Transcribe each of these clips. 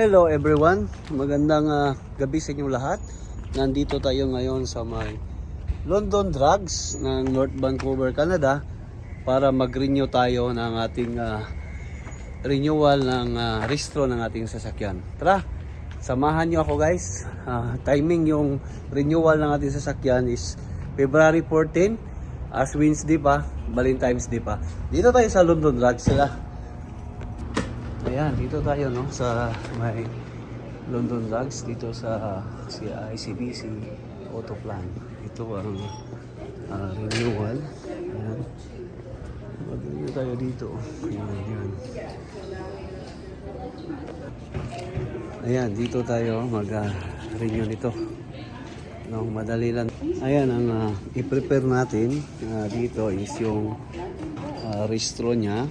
Hello everyone, magandang ah, gabi sa inyong lahat. Nandito tayo ngayon sa may London Drugs ng North Vancouver, Canada para mag-renew tayo ng ating ah, renewal ng ah, restro ng ating sasakyan. Tara, samahan nyo ako guys. Ah, timing yung renewal ng ating sasakyan is February 14 as Wednesday pa, Valentine's Day pa. Dito tayo sa London Drugs sila. Ayan, dito tayo no sa may London Drugs dito sa si ICBC Auto Plan. Ito ang ah, renewal. Ayan. Mag-renew tayo dito. Ayan, ayan. Ayan, dito tayo mag-renew nito. No, madali lang. Ayan, ang ah, i-prepare natin ah, dito is yung uh, restro niya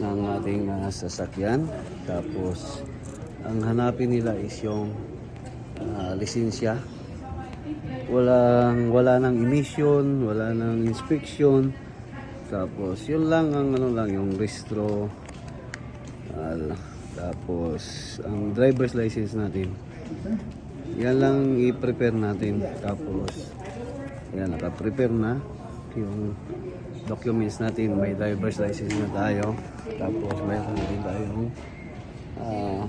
ng ating ah, sasakyan. Tapos, ang hanapin nila is yung ah, lisensya. Walang, wala nang emission, wala nang inspection. Tapos, yun lang ang ano lang, yung restro. Ah, tapos, ang driver's license natin. Yan lang i-prepare natin. Tapos, yan, naka-prepare na yung documents natin. May driver's license na tayo. Tapos, mayroon rin tayong ah,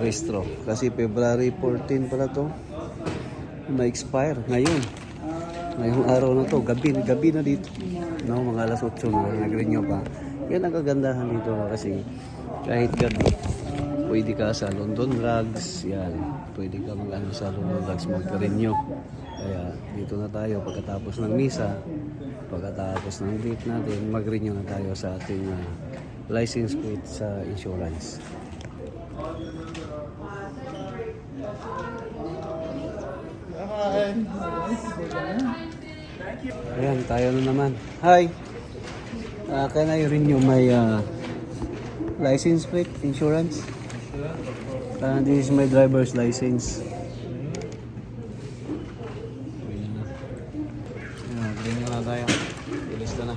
restro. Kasi February 14 pala to. Ma-expire ngayon. Ngayong araw na to. Gabi, gabi na dito. No, mga alas 8 na nag-renew pa. Yan ang kagandahan dito kasi kahit gabi, pwede ka sa London Drugs, yan. Pwede ka mag sa London Drugs mag-renew. Kaya dito na tayo pagkatapos ng misa, pagkatapos ng date natin, mag-renew na tayo sa ating ah, license plate sa insurance. Ayan, tayo na naman. Hi! Uh, can I renew my uh, license plate, insurance? Uh, this is my driver's license. Ayan, renew na tayo. Bilis na na.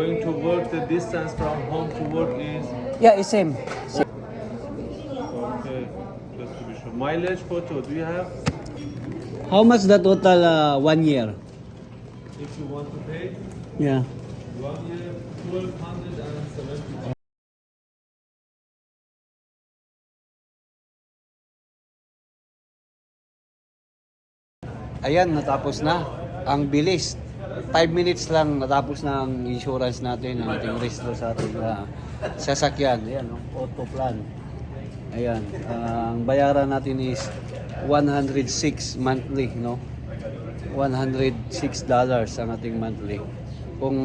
Going to work, the distance from home to work is Yeah, it's same. okay. Just to be sure. Mileage photo. Do you have? How much the total uh, one year? If you want to pay, Yeah. one year, twelve hundred and seventy. Ayan, natapos na. Ang bilis. 5 minutes lang natapos na ang insurance natin, ang ating restro sa ating ah, sasakyan. Ayan, auto plan. Ayan, ah, ang bayaran natin is 106 monthly, no? 106 dollars ang ating monthly. Kung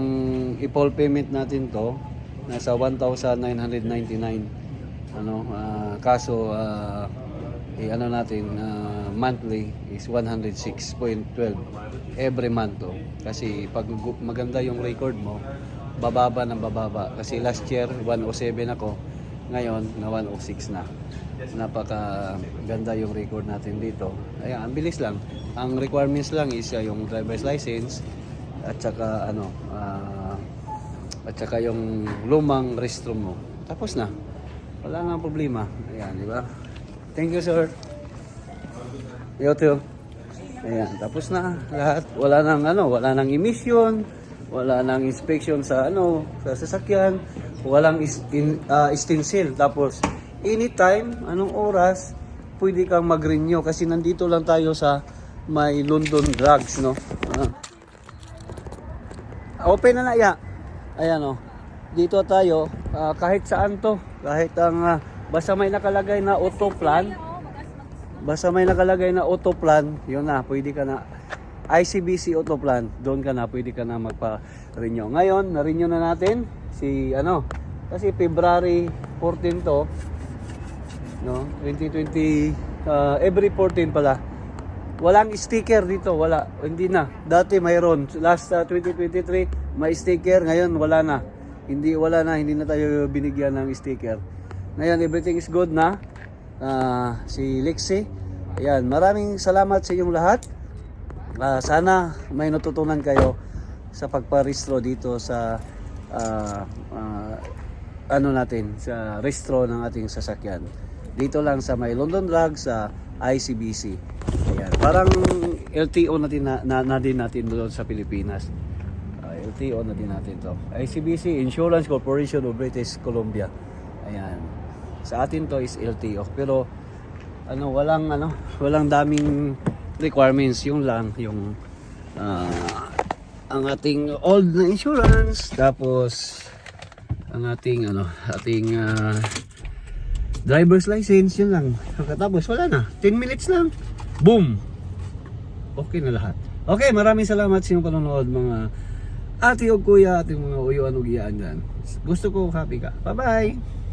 i-full payment natin to, nasa 1,999. Ano, ah, kaso ah, eh, ano natin ah, monthly is 106.12 every month to. Kasi pag maganda yung record mo, bababa ng bababa. Kasi last year 107 ako, ngayon na 106 na. Napaka ganda yung record natin dito. Ayan, ang bilis lang. Ang requirements lang is ah, yung driver's license at saka ano ah, at saka yung lumang restroom mo. Tapos na. Wala nga problema. Ayan, di ba? Thank you, sir. You too. Ayan, tapos na lahat. Wala nang ano, wala nang emission, wala nang inspection sa ano, sa sasakyan, walang in, stencil. Tapos anytime, anong oras, pwede kang mag-renew kasi nandito lang tayo sa may London Drugs, no? Ah. Open na na ya. Ayan oh. Dito tayo ah, kahit saan to, kahit ang ah, basta may nakalagay na auto plan. Basta may nakalagay na auto plan, yun na, pwede ka na ICBC auto plan, doon ka na, pwede ka na magpa-renew. Ngayon, na-renew na natin si ano, kasi February 14 to, no, 2020, ah, every 14 pala. Walang sticker dito, wala, hindi na. Dati mayroon, last ah, 2023, may sticker, ngayon wala na. Hindi, wala na, hindi na tayo binigyan ng sticker. Ngayon, everything is good na. Ah, si Lexi. Ayan, maraming salamat sa inyong lahat. Ah, sana may natutunan kayo sa pagparehistro dito sa ah, ah, ano natin sa restro ng ating sasakyan. Dito lang sa may London Drug sa ICBC. Ayan. Parang LTO na din, na, na, na din natin doon sa Pilipinas. Ah, LTO na din natin to. ICBC, Insurance Corporation of British Columbia. Ayan. Sa atin to is LTO. Pero ano, walang ano, walang daming requirements. Yung lang, yung ah, ang ating old na insurance. Tapos ang ating ano, ating ah, driver's license, yun lang. Pagkatapos, wala na. 10 minutes lang. Boom! Okay na lahat. Okay, maraming salamat sa inyong panonood mga ate o kuya, ating mga uyuan ugiyaan dyan. Gusto ko happy ka. Bye-bye!